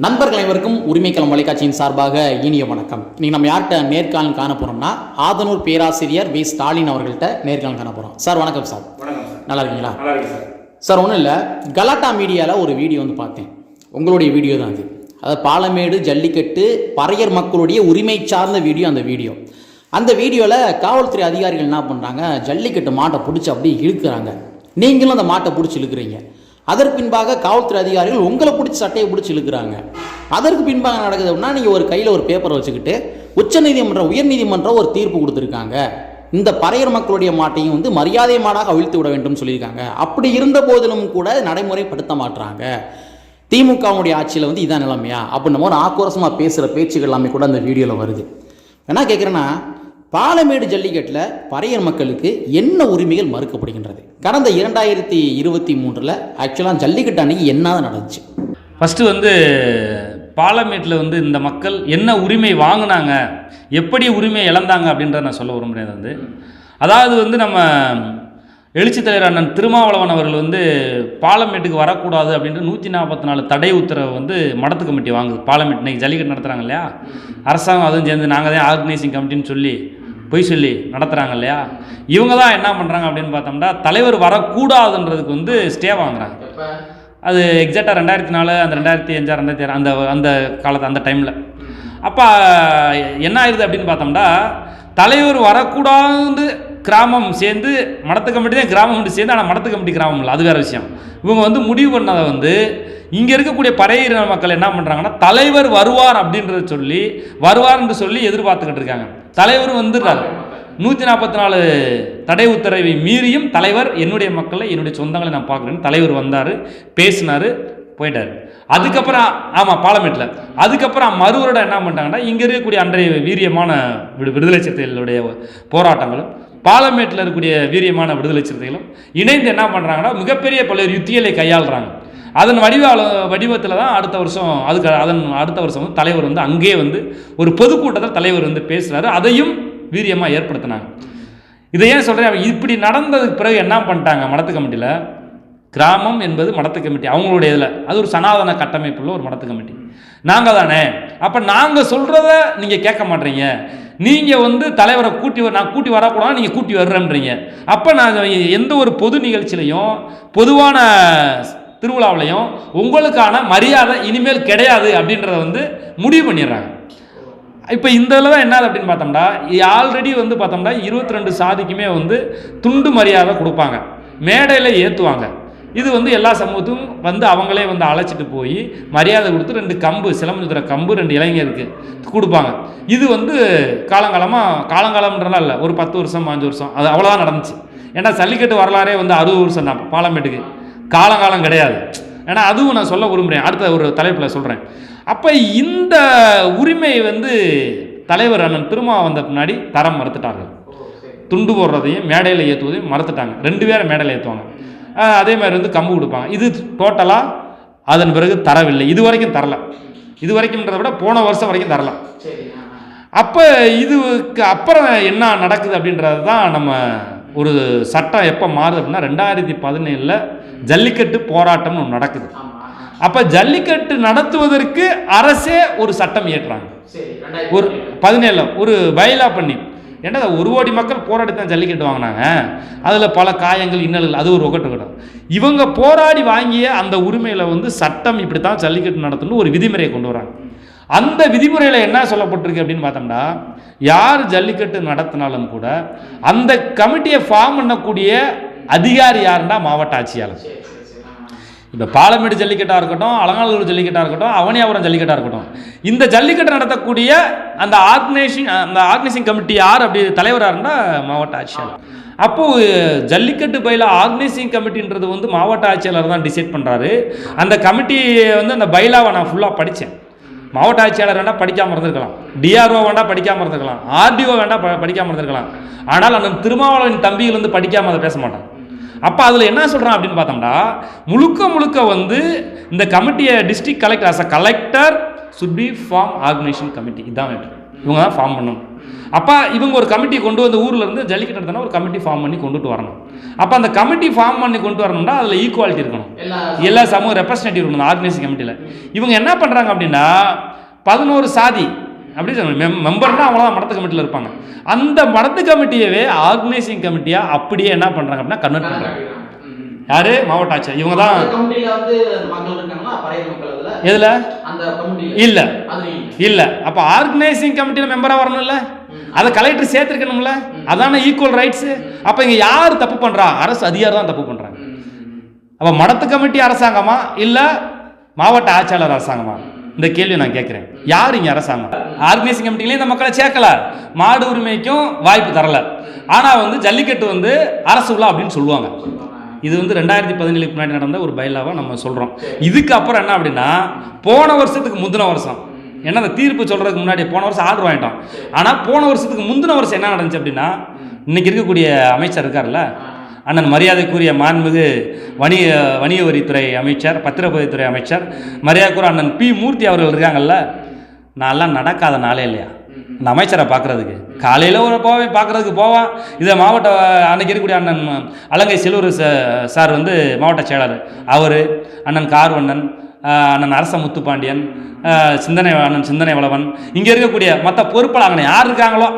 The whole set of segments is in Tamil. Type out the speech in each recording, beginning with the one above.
நண்பர்கள் அனைவருக்கும் உரிமைக்களம் தொலைக்காட்சியின் சார்பாக இனிய வணக்கம். இன்னைக்கு நம்ம யார்கிட்ட நேர்காணல் காண போறோம்னா ஆதனூர் பேராசிரியர் வி. ஸ்டாலின் அவர்கள்ட்ட நேர்காணல் காண போறோம். சார் வணக்கம் சார். நல்லா இருக்கீங்களா? சார். ஒன்றும் இல்லை. கலாட்டா மீடியாவில் ஒரு வீடியோ வந்து பார்த்தேன். உங்களுடைய வீடியோ தான் அது. அதாவது பாலமேடு ஜல்லிக்கட்டு பறையர் மக்களுடைய உரிமை சார்ந்த வீடியோ அந்த வீடியோ. அந்த வீடியோவில் காவல்துறை அதிகாரிகள் என்ன பண்ணுறாங்க ஜல்லிக்கட்டு மாட்டை பிடிச்சி அப்படியே இழுக்கிறாங்க. நீங்களும் அந்த மாட்டை பிடிச்சி இழுக்கிறீங்க. அதற்கு பின்பாக காவல்துறை அதிகாரிகள் உங்களை பிடிச்சி சட்டையை பிடிச்சி இழுக்கிறாங்க. அதற்கு பின்பாக நடக்குது அப்படின்னா நீங்கள் ஒரு கையில் ஒரு பேப்பரை வச்சுக்கிட்டு உச்சநீதிமன்றம் உயர்நீதிமன்றம் ஒரு தீர்ப்பு கொடுத்துருக்காங்க. இந்த பறையர் மக்களுடைய மாட்டையும் வந்து மரியாதை மாடாக அவிழ்த்து விட வேண்டும் சொல்லியிருக்காங்க. அப்படி இருந்த போதிலும் கூட நடைமுறைப்படுத்த மாட்டுறாங்க திமுகவுடைய ஆட்சியில் வந்து இதான் நிலைமையா? அப்படின்னும் ஒரு ஆக்ரோஷமாக பேசுகிற பேச்சுகள் எல்லாமே கூட அந்த வீடியோவில் வருது. என்ன கேட்குறேன்னா பாலமேடு ஜல்லிக்கட்டில் பறையர் மக்களுக்கு என்ன உரிமைகள் மறுக்கப்படுகின்றது? கடந்த இரண்டாயிரத்தி இருபத்தி மூன்றில் ஆக்சுவலாக ஜல்லிக்கட்டு அன்னைக்கு என்னதான் நடந்துச்சு? ஃபஸ்ட்டு வந்து பாலமேட்டில் வந்து இந்த மக்கள் என்ன உரிமை வாங்கினாங்க எப்படி உரிமை இழந்தாங்க அப்படின்றத நான் சொல்ல விரும்புகிறேன் வந்து. அதாவது வந்து நம்ம எழுச்சி தலைவர் அண்ணன் திருமாவளவன் அவர்கள் வந்து பாலமேட்டுக்கு வரக்கூடாது அப்படின்ட்டு நூற்றி நாற்பத்தி நாலு தடை உத்தரவை வந்து மடத்து கமிட்டி வாங்குது. பாலமேட் இன்றைக்கி ஜல்லிக்கட்டு நடத்துகிறாங்க இல்லையா? அரசாங்கம் அதுவும் சேர்ந்து நாங்கள் தான் ஆர்கனைசிங் கமிட்டின்னு சொல்லி பொய் சொல்லி நடத்துகிறாங்க இல்லையா? இவங்க தான் என்ன பண்ணுறாங்க அப்படின்னு பார்த்தோம்னா தலைவர் வரக்கூடாதுன்றதுக்கு வந்து ஸ்டே வாங்குறாங்க. அது எக்ஸாக்டாக ரெண்டாயிரத்தி நாலு அந்த ரெண்டாயிரத்தி அஞ்சா ரெண்டாயிரத்தி ஆறு அந்த அந்த காலத்து அந்த டைமில் அப்போ என்ன ஆயிடுது அப்படின்னு பார்த்தோம்னா தலைவர் வரக்கூடாது கிராமம் சேர்ந்து மடத்து கமிட்டி தான் கிராமம் கமிட்டி சேர்ந்து ஆனால் மடத்து கமிட்டி கிராமம் இல்லை. அது வேறு விஷயம். இவங்க வந்து முடிவு பண்ணதை வந்து இங்கே இருக்கக்கூடிய பறையின மக்கள் என்ன பண்ணுறாங்கன்னா தலைவர் வருவார் அப்படின்றத சொல்லி வருவார்னு சொல்லி எதிர்பார்த்துக்கிட்டு இருக்காங்க. தலைவர் வந்துடுறாரு. நூற்றி நாற்பத்தி நாலு தடை உத்தரவை மீறியும் தலைவர் என்னுடைய மக்களை என்னுடைய சொந்தங்களை நான் பார்க்குறேன்னு தலைவர் வந்தார் பேசினார் போயிட்டார். அதுக்கப்புறம் ஆமாம் பாலமேட்டில் அதுக்கப்புறம் மறுவரோட என்ன பண்ணிட்டாங்கன்னா இங்கே இருக்கக்கூடிய அன்றைய வீரியமான விடு விடுதலை சிறுத்தைகளுடைய போராட்டங்களும் பாலமேட்டில் இருக்கக்கூடிய வீரியமான விடுதலை சிறுத்தைகளும் இணைந்து என்ன பண்ணுறாங்கன்னா மிகப்பெரிய பல்வேறு யுத்திகளை கையாளுறாங்க. அதன் வடிவால வடிவத்தில் தான் அடுத்த வருஷம் அதுக்கு அதன் அடுத்த வருஷம் வந்து தலைவர் வந்து அங்கேயே வந்து ஒரு பொதுக்கூட்டத்தில் தலைவர் வந்து பேசுகிறாரு அதையும் வீரியமாக ஏற்படுத்தினாங்க. இதை ஏன் சொல்கிறேன் இப்படி நடந்ததுக்கு பிறகு என்ன பண்ணிட்டாங்க மடத்து கமிட்டியில் கிராமம் என்பது மடத்து கமிட்டி. அவங்களுடைய இதில். அது ஒரு சனாதன கட்டமைப்புள்ள ஒரு மடத்து கமிட்டி. நாங்கள் தானே? அப்போ நாங்கள் சொல்கிறத நீங்கள் கேட்க மாட்டீங்க. நீங்கள் வந்து தலைவரை கூட்டி வர நான் கூட்டி வரக்கூடாது நீங்கள் கூட்டி வர்றேன்றீங்க. அப்போ நான் எந்த ஒரு பொது நிகழ்ச்சியிலையும் பொதுவான திருவிழாவிலையும் உங்களுக்கான மரியாதை இனிமேல் கிடையாது அப்படின்றத வந்து முடிவு பண்ணிடுறாங்க. இப்போ இந்த இதில் தான் என்னது அப்படின்னு பார்த்தோம்னா ஆல்ரெடி வந்து பார்த்தோம்னா இருபத்தி ரெண்டு சாதிக்குமே வந்து துண்டு மரியாதை கொடுப்பாங்க. மேடையில் ஏற்றுவாங்க இது வந்து எல்லா சமூகத்தும் வந்து அவங்களே வந்து அழைச்சிட்டு போய் மரியாதை கொடுத்து ரெண்டு கம்பு சிலம்புத்துற கம்பு ரெண்டு இளைஞருக்கு கொடுப்பாங்க. இது வந்து காலங்காலமாக காலங்காலம்ன்றலாம் இல்லை ஒரு பத்து வருஷம் அஞ்சு வருஷம் அது அவ்வளோதான் நடந்துச்சு. ஏன்னா சல்லிக்கட்டு வரலாறே வந்து அறுபது வருஷம் தான் பாலமேட்டுக்கு. காலங்காலம் கிடையாது. ஏன்னா அதுவும் நான் சொல்ல விரும்புகிறேன் அடுத்த ஒரு தலைப்பில் சொல்கிறேன் அப்போ இந்த உரிமை வந்து தலைவர் அண்ணன் திருமா வந்த பின்னாடி தரம் மறுத்துட்டார்கள். துண்டு போடுறதையும் மேடையில் ஏற்றுவதையும் மறுத்துட்டாங்க. ரெண்டு பேரும் மேடையில் ஏற்றுவாங்க அதே மாதிரி வந்து கம்பு கொடுப்பாங்க. இது டோட்டலாக அதன் பிறகு தரவில்லை. இது வரைக்கும் தரல. இது வரைக்கும்ன்றத விட போன வருஷம் வரைக்கும் தரலாம் அப்போ இதுக்கு அப்புறம் என்ன நடக்குது அப்படின்றது தான் நம்ம ஒரு சட்டம் எப்போ மாறுது அப்படின்னா ரெண்டாயிரத்தி பதினேழில் ஜல்லிக்கட்டு போராட்டம்னு ஒன்று நடக்குது. அப்போ ஜல்லிக்கட்டு நடத்துவதற்கு அரசே ஒரு சட்டம் இயற்றுறாங்க. ஒரு பதினேழில் ஒரு பைலா பண்ணி. ஏன்னா ஒரு கோடி மக்கள் போராடி தான் ஜல்லிக்கட்டு வாங்கினாங்க? அதில் பல காயங்கள் இன்னல்கள் அது ஒரு ஒகட்டு இவங்க போராடி வாங்கிய அந்த உரிமையில் வந்து சட்டம் இப்படி தான் ஜல்லிக்கட்டு நடத்தணும்னு ஒரு விதிமுறையை கொண்டு வராங்க. அந்த விதிமுறையில் என்ன சொல்லப்பட்டிருக்கு அப்படின்னு பார்த்தோம்னா யார் ஜல்லிக்கட்டு நடத்தினாலும் கூட அந்த கமிட்டியை ஃபார்ம் பண்ணக்கூடிய அதிகாரி யாருன்னா மாவட்ட ஆட்சியாளர். இப்போ பாலமேடு ஜல்லிக்கட்டாக இருக்கட்டும் அலங்காநல்லூர் ஜல்லிக்கட்டாக இருக்கட்டும் அவனியாபுரம் ஜல்லிக்கட்டாக இருக்கட்டும். இந்த ஜல்லிக்கட்டு நடத்தக்கூடிய அந்த ஆர்கனைசிங் அந்த ஆர்கனைசிங் கமிட்டி யார் அப்படி தலைவராக இருந்தால் மாவட்ட ஆட்சியாளர். அப்போது ஜல்லிக்கட்டு பயில ஆர்கனைசிங் கமிட்டின்றது வந்து மாவட்ட ஆட்சியாளர் தான் டிசைட் பண்ணுறாரு அந்த கமிட்டி வந்து அந்த பைலாவை நான் ஃபுல்லாக படித்தேன் மாவட்ட ஆட்சியாளர் வேண்டாம் படிக்காமல் இருந்திருக்கலாம். டிஆர்ஓ வேண்டாம் படிக்காமல் இருந்திருக்கலாம். ஆர்டிஓ வேண்டாம் படிக்காமல் இருந்திருக்கலாம். ஆனால் அந்த திருமாவளவன் தம்பிகள் வந்து படிக்காமல் அதை பேச மாட்டான். அப்போ அதில் என்ன சொல்கிறான் அப்படின்னு பார்த்தோம்னா முழுக்க முழுக்க வந்து இந்த கமிட்டியை district collector as a collector should be form organisation committee இதான். இவங்க தான் ஃபார்ம் பண்ணணும். அப்போ இவங்க ஒரு கமிட்டி கொண்டு வந்து ஊர்ல இருந்து ஜல்லிக்கட்டு நடத்தினா ஒரு கமிட்டி ஃபார்ம் பண்ணி கொண்டுட்டு வரணும். அப்போ அந்த கமிட்டி ஃபார்ம் பண்ணி கொண்டு வரணும்னா அதில் ஈக்குவாலிட்டி இருக்கணும். எல்லா எல்லா சமூக ரெப்ரஸன்டேட்டிவ் இருக்கணும் ஆர்கனைசிங் கமிட்டியில் இவங்க என்ன பண்ணுறாங்க அப்படின்னா பதினோரு சாதி அப்படி மெம் மெம்பர்னா அவ்வளோதான் மடத்து கமிட்டியில் இருப்பாங்க. அந்த மடத்து கமிட்டியவே ஆர்கனைசிங் கமிட்டியாக அப்படியே என்ன பண்ணுறாங்க அப்படின்னா கன்வெர்ட் பண்ணுறாங்க யாரு? மாவட்ட ஆட்சியர் இவங்க தான் எதில்? இல்ல. இல்லை. அப்போ ஆர்கனைசிங் கமிட்டியில் மெம்பராக வரணும்ல? அதை கலெக்டர் சேர்த்துருக்கணும்ல? அதான ஈக்குவல் ரைட்ஸு அப்போ இங்கே யார் தப்பு பண்ணுறா அரசு அதிகாரி தான் தப்பு பண்ணுறாங்க அப்போ மடத்து கமிட்டி அரசாங்கமா? இல்லை மாவட்ட ஆட்சியாளர் அரசாங்கமா? இந்த கேள்வி நான் கேட்குறேன். யார் இங்கே அரசாங்கம்? ஆர்கனைசிங் கமிட்டிலையும் இந்த மக்களை சேர்க்கல. மாடு உரிமைக்கும் வாய்ப்பு தரல. ஆனால் வந்து ஜல்லிக்கட்டு வந்து அரசு உள்ள அப்படின்னு சொல்லுவாங்க. இது வந்து ரெண்டாயிரத்தி பதினேழுக்கு முன்னாடி நடந்த ஒரு பயிலாவாக நம்ம சொல்கிறோம் இதுக்கு அப்புறம் என்ன அப்படின்னா போன வருஷத்துக்கு முந்தின வருஷம். ஏன்னா அந்த தீர்ப்பு சொல்கிறதுக்கு முன்னாடி போன வருஷம் ஆர்டர் வாங்கிட்டோம். ஆனால் போன வருஷத்துக்கு முந்தின வருஷம் என்ன நடந்துச்சு அப்படின்னா இன்னைக்கு இருக்கக்கூடிய அமைச்சர் இருக்கார்ல அண்ணன் மரியாதைக்குரிய மாண்புமிகு வணிக வணிக வரித்துறை அமைச்சர் பத்திரப்பதித்துறை அமைச்சர் மரியாதைக்குரிய அண்ணன் பி மூர்த்தி அவர்கள் இருக்காங்கல்ல? நான்லாம் நடக்காத நாளே இல்லையா? இந்த அமைச்சரை பார்க்குறதுக்கு. காலையில் ஒரு போவேன் பார்க்குறதுக்கு போவான். இதை மாவட்ட அன்னைக்கு இருக்கக்கூடிய அண்ணன் அலங்கை செல்லூர் சார் வந்து மாவட்ட செயலாளர். அவர் அண்ணன் கார்வண்ணன் அண்ணன் அரச முத்துப்பாண்டியன் சிந்தனை அண்ணன் சிந்தனை வளவன் இங்கே இருக்கக்கூடிய மற்ற பொறுப்பாளர்கள் யார் இருக்காங்களோ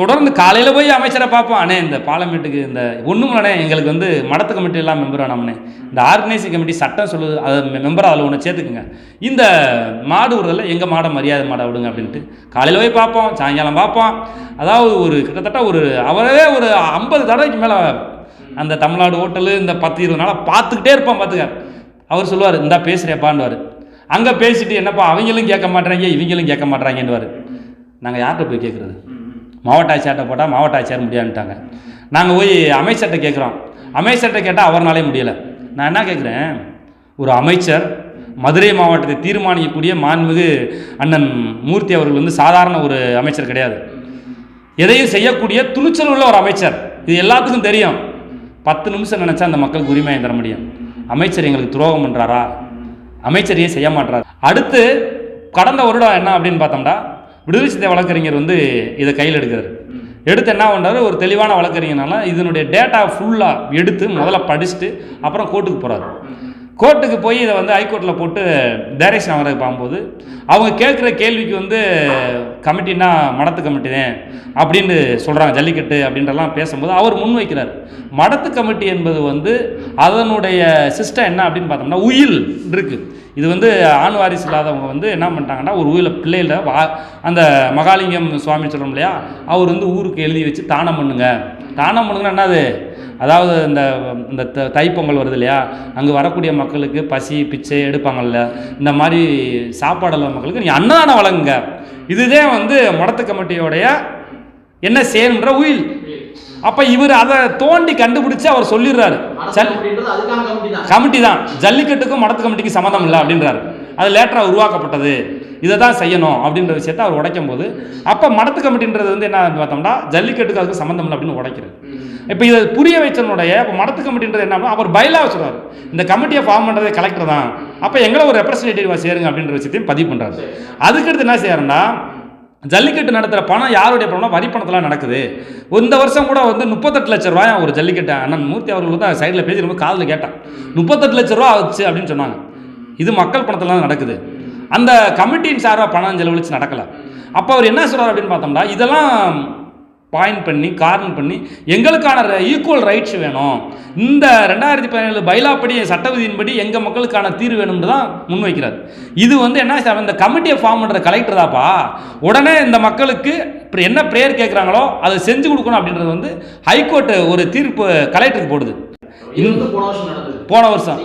தொடர்ந்து காலையில் போய் அமைச்சரை பார்ப்போம். அண்ணே இந்த பார்லமெண்ட்டுக்கு இந்த ஒன்றும் இல்லைண்ணே எங்களுக்கு வந்து மடத்து கமிட்டி எல்லாம் மெம்பர் வேணாம்ண்ணே இந்த ஆர்கனைசிங் கமிட்டி சட்டம் சொல்லுது அது மெம்பர் அதில் ஒன்று சேர்த்துக்குங்க. இந்த மாடு விடுறதில் எங்கள் மாடை மரியாதை மாடை விடுங்க அப்படின்ட்டு காலையில் போய் பார்ப்போம் சாயங்காலம் பார்ப்போம். அதாவது ஒரு கிட்டத்தட்ட ஒரு அவரே ஒரு ஐம்பது தடவைக்கு மேலே அந்த தமிழ்நாடு ஹோட்டலு இந்த பத்து இருபது நாளாக பார்த்துக்கிட்டே இருப்பான் பார்த்துக்க அவர் சொல்லுவார் இந்தா பேசுகிறேப்பான்வார் அங்கே பேசிட்டு என்னப்பா அவங்களும் கேட்க மாட்றாங்க இவங்களும் கேட்க மாட்றாங்கன்னுவார். நாங்கள் யார்கிட்ட போய் கேட்குறது மாவட்ட ஆட்சியார்ட்ட போட்டால் மாவட்ட ஆட்சியார் முடியாதுட்டாங்க நாங்கள் போய் அமைச்சர்கிட்ட கேட்குறோம் அமைச்சர்கிட்ட கேட்டால் அவர்னாலே முடியலை. நான் என்ன கேட்குறேன் ஒரு அமைச்சர் மதுரை மாவட்டத்தை தீர்மானிக்கக்கூடிய மாண்புமிகு அண்ணன் மூர்த்தி அவர்கள் வந்து சாதாரண ஒரு அமைச்சர் கிடையாது. எதையும் செய்யக்கூடிய துணிச்சல் உள்ள ஒரு அமைச்சர். இது எல்லாத்துக்கும் தெரியும். பத்து நிமிஷம் நினச்சா அந்த மக்களுக்கு உரிமையை தர முடியும். அமைச்சர் எங்களுக்கு துரோகம் பண்ணுறாரா அமைச்சரையே செய்ய மாட்டார் அடுத்து கடந்த வருடம் என்ன அப்படின்னு பார்த்தோம்னா விடுதலை சித்த வழக்கறிஞர் வந்து இதை கையில் எடுக்கிறார். எடுத்து என்ன பண்ணுறாரு ஒரு தெளிவான வழக்கறிஞர்னால இதனுடைய டேட்டா ஃபுல்லாக எடுத்து முதல்ல படிச்சுட்டு அப்புறம் கோர்ட்டுக்கு போகிறாரு கோர்ட்டுக்கு போய் இதை வந்து ஹைகோர்ட்டில் போட்டு டைரக்ஷன் ஆகிறதுக்கு பார்க்கும்போது அவங்க கேட்குற கேள்விக்கு வந்து கமிட்டினா மடத்து கமிட்டி தான். அப்படின்னு சொல்கிறாங்க ஜல்லிக்கட்டு அப்படின்றலாம் பேசும்போது அவர் முன்வைக்கிறார் மடத்து கமிட்டி என்பது வந்து அதனுடைய சிஸ்டம் என்ன அப்படின்னு பார்த்தோம்னா உயில் இருக்குது இது வந்து ஆண் வாரிசு இல்லாதவங்க வந்து என்ன பண்ணிட்டாங்கன்னா ஒரு ஊரில் பிள்ளையில வா அந்த மகாலிங்கம் சுவாமி சொல்கிறோம் இல்லையா அவர் வந்து ஊருக்கு எழுதி வச்சு தானம் பண்ணுங்க. தானம் பண்ணுங்கன்னா என்னது? அதாவது இந்த இந்த த- தைப்பொங்கல் வருது இல்லையா? அங்கே வரக்கூடிய மக்களுக்கு பசி பிச்சை எடுப்பாங்கல்ல. இந்த மாதிரி சாப்பாடு இல்லாத மக்களுக்கு நீ அன்னதானம் வழங்குங்க. இதுதான் வந்து மடத்து கமிட்டியோடைய என்ன செய்யணுன்ற உயில். அப்போ இவர் அதை தோண்டி கண்டுபிடிச்சு அவர் சொல்லிடுறாரு. தான் கமிட்டி தான் ஜல்லிக்கட்டுக்கும் மடத்து கமிட்டிக்கும் சம்மந்தம் இல்லை அப்படின்றாரு. அது லேட்டராக உருவாக்கப்பட்டது. இதை தான் செய்யணும் அப்படின்ற விஷயத்தை அவர் உடைக்கும் போது அப்போ மடத்து கமிட்டின்றது வந்து என்ன பார்த்தோம்னா ஜல்லிக்கட்டுக்கு அதுக்கு சம்மந்தம் இல்லை அப்படின்னு உடைக்கிறது. இப்போ இதை புரிய வச்சனுடைய இப்போ மடத்து கமிட்டின்றது என்ன அப்படின்னா, அவர் பயிலாக சொல்றாரு இந்த கமிட்டியை ஃபார்ம் பண்ணுறதே கலெக்டர் தான். அப்போ எங்களை ஒரு ரெப்ரஸன்டேட்டிவாக சேருங்க அப்படின்ற விஷயத்தையும் பதிவு பண்ணுறாரு அதுக்கடுத்து என்ன செய்யறாருன்னா ஜல்லிக்கட்டு நடத்துகிற பணம் யாருடைய பணம்னா வரி பணத்தில் நடக்குது. இந்த வருஷம் கூட வந்து முப்பத்தெட்டு லட்ச ரூபாய் ஒரு ஜல்லிக்கட்டு. அண்ணன் மூர்த்தி அவர்கள் வந்து சைடில் பேசி ரொம்ப காதில் கேட்டான். முப்பத்தெட்டு லட்ச ரூபா ஆச்சு அப்படின்னு சொன்னாங்க. இது மக்கள் பணத்தில் தான் நடக்குது. அந்த கமிட்டியின் சார்பாக பணம் செலவழிச்சு நடக்கலை. அப்போ அவர் என்ன சொல்றாரு அப்படின்னு பார்த்தோம்னா இதெல்லாம் பாயிண்ட் பண்ணி காரணம் பண்ணி எங்களுக்கான ஈக்குவல் ரைட்ஸ் வேணும். இந்த ரெண்டாயிரத்தி பதினேழு பைலாப்படி சட்ட விதியின்படி எங்கள் மக்களுக்கான தீர்வு வேணும்னு தான் முன்வைக்கிறார். இது வந்து என்ன சார் இந்த கமிட்டியை ஃபார்ம் பண்ணுற கலெக்டர் தாப்பா? உடனே இந்த மக்களுக்கு இப்படி என்ன ப்ரேயர் கேட்குறாங்களோ அதை செஞ்சு கொடுக்கணும் அப்படின்றது வந்து ஹைகோர்ட்டு ஒரு தீர்ப்பு கலெக்டருக்கு போடுது. போன வருஷம்.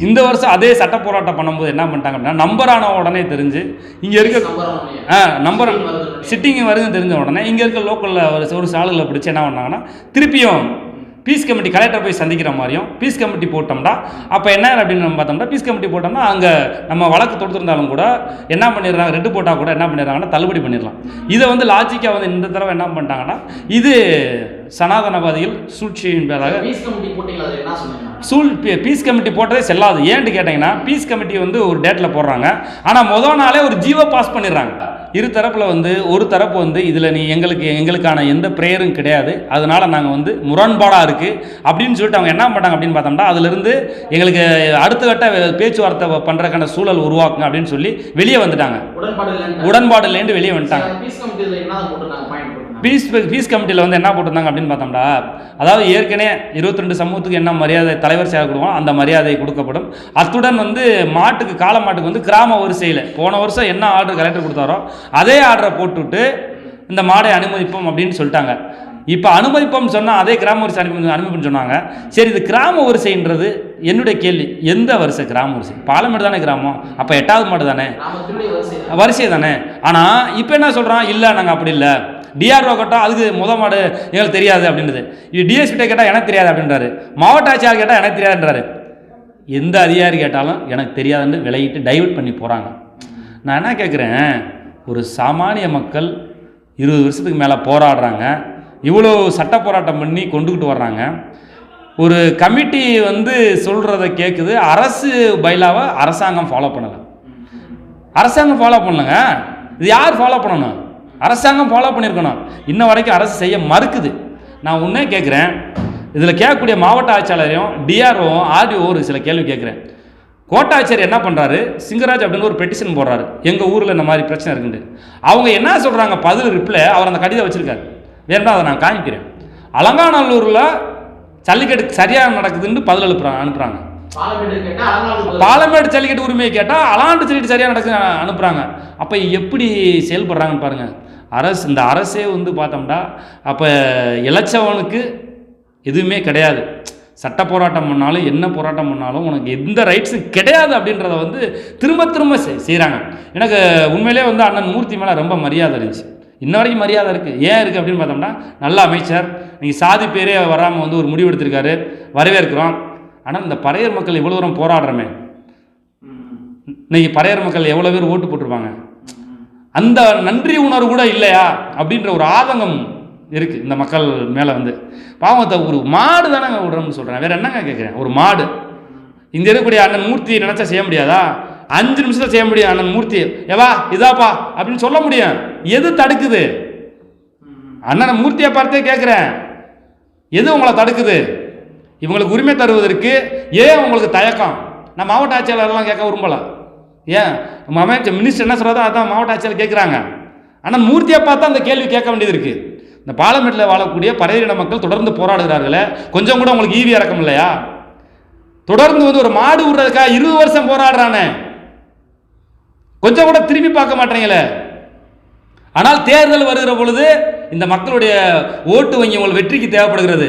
இந்த வருஷம் அதே சட்ட போராட்டம் பண்ணும்போது என்ன பண்ணிட்டாங்க அப்படின்னா நம்பர் ஆன உடனே தெரிஞ்சு இங்கே இருக்க நம்பர் ஆ நம்பர் Sitting வருதுன்னு சிட்டிங் வருதுன்னு தெரிஞ்ச உடனே இங்கே இருக்க லோக்கலில் ஒரு ஒரு சாலுகளை பிடிச்சி என்ன பண்ணாங்கன்னா திருப்பியும் பீஸ் கமிட்டி கலெக்டர் போய் சந்திக்கிற மாதிரியும் பீஸ் கமிட்டி போட்டோம்னா அப்போ என்ன அப்படின்னு நம்ம பார்த்தோம்னா பீஸ் கமிட்டி போட்டோம்னா அங்கே நம்ம வழக்கு தொடுத்திருந்தாலும் கூட என்ன பண்ணிடுறாங்க ரெட்டு போட்டால் கூட என்ன பண்ணிடுறாங்கன்னா தள்ளுபடி பண்ணிடலாம். இதை வந்து லாஜிக்காக வந்து இந்த தடவை என்ன பண்ணிட்டாங்கன்னா இது சனாதனவாதிகள் சூழ்ச்சி என்பதாக சூழ் பீஸ் கமிட்டி போட்டதே செல்லாது. ஏன்ட்டு கேட்டிங்கன்னா பீஸ் கமிட்டி வந்து ஒரு டேட்டில் போடுறாங்க. ஆனால் மொதல் நாளே ஒரு ஜீவோ பாஸ் பண்ணிடுறாங்க. இரு தரப்பில் வந்து ஒரு தரப்பு வந்து இதில் நீ எங்களுக்கு எங்களுக்கான எந்த ப்ரேயரும் கிடையாது. அதனால் நாங்கள் வந்து முரண்பாடாக இருக்குது அப்படின்னு சொல்லிட்டு அவங்க என்ன பண்ணாங்க அப்படின்னு பார்த்தோம்னா அதிலிருந்து எங்களுக்கு அடுத்த கட்ட பேச்சுவார்த்தை பண்ணுறதுக்கான சூழல் உருவாக்குங்க அப்படின்னு சொல்லி வெளியே வந்துட்டாங்க. உடன்பாடு உடன்பாடு இல்லைன்னு வெளியே வந்துட்டாங்க. பீஸ் பீஸ் கமிட்டியில் வந்து என்ன போட்டிருந்தாங்க அப்படின்னு பார்த்தோம்னா அதாவது ஏற்கனவே இருபத்தி ரெண்டு சமூகத்துக்கு என்ன மரியாதை தலைவர் சேவை கொடுக்கணும் அந்த மரியாதை கொடுக்கப்படும். அத்துடன் வந்து மாட்டுக்கு காளை மாட்டுக்கு வந்து கிராம வரிசையில் போன வருஷம் என்ன ஆர்டர் கலெக்டர் கொடுத்தாரோ அதே ஆர்டரை போட்டுவிட்டு இந்த மாடை அனுமதிப்போம் அப்படின்னு சொல்லிட்டாங்க. இப்போ அனுமதிப்போம் சொன்னால் அதே கிராம வரிசை அனுமதி அனுமதிப்போம்னு சொன்னாங்க. சரி இது கிராம வரிசைன்றது என்னுடைய கேள்வி. எந்த வரிசை? கிராம வரிசை. பாலமேடு தானே கிராமம்? அப்போ எட்டாவது மாடு தானே? வரிசை. தானே? ஆனால் இப்போ என்ன சொல்கிறான் இல்லை நாங்கள் அப்படி இல்லை. டிஆர்ஓ கேட்டால் அதுக்கு முத மாடு எங்களுக்கு தெரியாது அப்படின்றது இது டிஎஸ்பிட்ட கேட்டால் எனக்கு தெரியாது அப்படின்றாரு. மாவட்ட ஆட்சியாளர் கேட்டால் எனக்கு தெரியாதுன்றாரு. எந்த அதிகாரி கேட்டாலும் எனக்கு தெரியாதுன்னு விலையிட்டு டைவர்ட் பண்ணி போகிறாங்க நான் என்ன கேட்குறேன் ஒரு சாமானிய மக்கள் இருபது வருஷத்துக்கு மேலே போராடுறாங்க. இவ்வளோ சட்ட போராட்டம் பண்ணி கொண்டுக்கிட்டு வர்றாங்க. ஒரு கமிட்டி வந்து சொல்கிறத கேட்குது அரசு பைலாவை அரசாங்கம் ஃபாலோ பண்ணலை. அரசாங்கம் ஃபாலோ பண்ணலங்க. இது யார் ஃபாலோ பண்ணணும்? அரசாங்கம் ஃபாலோ பண்ணியிருக்கணும் இன்ன வரைக்கும் அரசு செய்ய மறுக்குது. நான் உன்னே கேட்குறேன் இதில் கேட்கக்கூடிய மாவட்ட ஆட்சியாளரையும் டிஆர்ஓவும் ஆர்டிஓ ஒரு சில கேள்வி கேட்குறேன் கோட்டாட்சியர் என்ன பண்ணுறாரு சிங்கராஜ் அப்படின்னு ஒரு பெட்டிஷன் போடுறாரு. எங்கள் ஊரில் இந்த மாதிரி பிரச்சனை இருக்குன்ட்டு. அவங்க என்ன சொல்கிறாங்க பதில் ரிப்ளை அவர் அந்த கடிதம் வச்சுருக்காரு. வேணும்னா அதை நான் காமிக்கிறேன். அலங்காநல்லூரில் ஜல்லிக்கட்டு சரியாக நடக்குதுன்னு பதில் எழுப்புறாங்க அனுப்புகிறாங்க பாலமேடு ஜல்லிக்கட்டு உரிமையை கேட்டால் அலாண்டு ஜல்லிக்கட்டு சரியாக நடக்கு அனுப்புகிறாங்க அப்போ எப்படி செயல்படுறாங்கன்னு பாருங்கள் அரசு இந்த அரசே வந்து பார்த்தோம்னா அப்போ இளைச்சவனுக்கு எதுவுமே கிடையாது. சட்ட போராட்டம் பண்ணாலும் என்ன போராட்டம் பண்ணாலும் உனக்கு எந்த ரைட்ஸும் கிடையாது அப்படின்றத வந்து திரும்ப திரும்ப செய்கிறாங்க எனக்கு உண்மையிலே வந்து அண்ணன் மூர்த்தி மேலே ரொம்ப மரியாதை இருந்துச்சு. இன்ன வரைக்கும் மரியாதை இருக்குது ஏன் இருக்குது அப்படின்னு பார்த்தோம்னா நல்ல அமைச்சர். நீங்கள் சாதி பேரே வராமல் வந்து ஒரு முடிவு எடுத்திருக்காரு. வரவேற்கிறோம். ஆனால் இந்த பறையர் மக்கள் இவ்வளோ தூரம் போராடுறோமே. இன்னைக்கு பறையர் மக்கள் எவ்வளோ பேர் ஓட்டு போட்டிருப்பாங்க? அந்த நன்றி உணர்வு கூட இல்லையா? அப்படின்ற ஒரு ஆதங்கம் இருக்குது இந்த மக்கள் மேலே வந்து. பாவத்தை ஒரு மாடு தானங்க விடுறோம்னு சொல்கிறேன் வேறு என்னங்க கேட்குறேன் ஒரு மாடு. இங்கே இருக்கக்கூடிய அண்ணன் மூர்த்தி நினச்சா செய்ய முடியாதா? அஞ்சு நிமிஷத்தில் செய்ய முடியும் அண்ணன் மூர்த்தி. ஏவா இதாப்பா அப்படின்னு சொல்ல முடியும். எது தடுக்குது? அண்ணனை மூர்த்தியை பார்த்தே கேட்குறேன் எது உங்களை தடுக்குது? இவங்களுக்கு உரிமை தருவதற்கு ஏன் உங்களுக்கு தயக்கம்? நான் மாவட்ட ஆட்சியாளர்லாம் கேட்க விரும்பலாம் ஏன்? அமைச்சர் மினிஸ்டர் என்ன சொல்கிறதோ அதான் மாவட்ட ஆட்சியர் கேட்குறாங்க ஆனால் மூர்த்தியை பார்த்தா அந்த கேள்வி கேட்க வேண்டியது இருக்குது இந்த பாலமேட்டில் வாழக்கூடிய பறையின மக்கள் தொடர்ந்து போராடுகிறார்களே கொஞ்சம் கூட உங்களுக்கு ஈவி இறக்கம் இல்லையா? தொடர்ந்து வந்து ஒரு மாடு விடுறதுக்காக இருபது வருஷம் போராடுறானே. கொஞ்சம் கூட திரும்பி பார்க்க மாட்டேங்களே. ஆனால் தேர்தல் வருகிற பொழுது இந்த மக்களுடைய ஓட்டு வங்கி உங்கள் வெற்றிக்கு தேவைப்படுகிறது.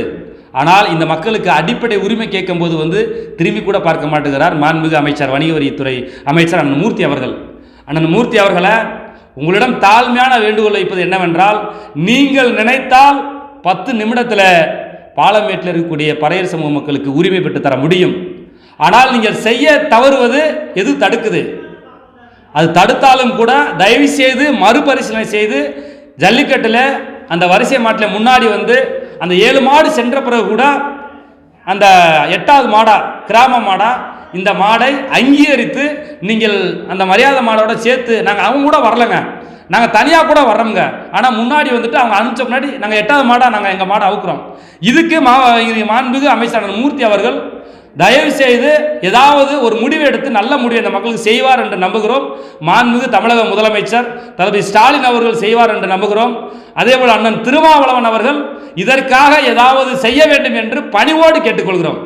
ஆனால் இந்த மக்களுக்கு அடிப்படை உரிமை கேட்கும்போது வந்து திரும்பி கூட பார்க்க மாட்டேங்கிறார் மாண்புமிகு அமைச்சர் வணிக வரித்துறை அமைச்சர் அண்ணன் மூர்த்தி அவர்கள். அண்ணன் மூர்த்தி அவர்களை உங்களிடம் தாழ்மையான வேண்டுகோள் வைப்பது என்னவென்றால் நீங்கள் நினைத்தால் பத்து நிமிடத்தில் பாலமேட்டில் இருக்கக்கூடிய பறையர் சமூக மக்களுக்கு உரிமை பெற்று தர முடியும். ஆனால் நீங்கள் செய்ய தவறுவது எது தடுக்குது? அது தடுத்தாலும் கூட தயவு செய்து மறுபரிசீலனை செய்து ஜல்லிக்கட்டில் அந்த வரிசை மாட்டில் முன்னாடி வந்து அந்த ஏழு மாடு சென்ற பிறகு கூட அந்த எட்டாவது மாடா கிராம மாடா இந்த மாடை அங்கீகரித்து நீங்கள் அந்த மரியாதை மாடோட சேர்த்து நாங்கள் அவங்க கூட வரலங்க. நாங்கள் தனியாக கூட வர்றோங்க ஆனால் முன்னாடி வந்துட்டு அவங்க அனுப்பிச்ச முன்னாடி நாங்கள் எட்டாவது மாடாக நாங்கள் எங்கள் மாடை அவுக்குறோம். இதுக்கு மா இது மாண்புமிகு அமைச்சர் மூர்த்தி அவர்கள் தயவு செய்து ஏதாவது ஒரு முடிவு எடுத்து நல்ல முடிவு இந்த மக்களுக்கு செய்வார் என்று நம்புகிறோம். மாண்புமிகு தமிழக முதலமைச்சர் தளபதி ஸ்டாலின் அவர்கள் செய்வார் என்று நம்புகிறோம். அதேபோல் அண்ணன் திருமாவளவன் அவர்கள் இதற்காக ஏதாவது செய்ய வேண்டும் என்று பணிவோடு கேட்டுக்கொள்கிறோம்.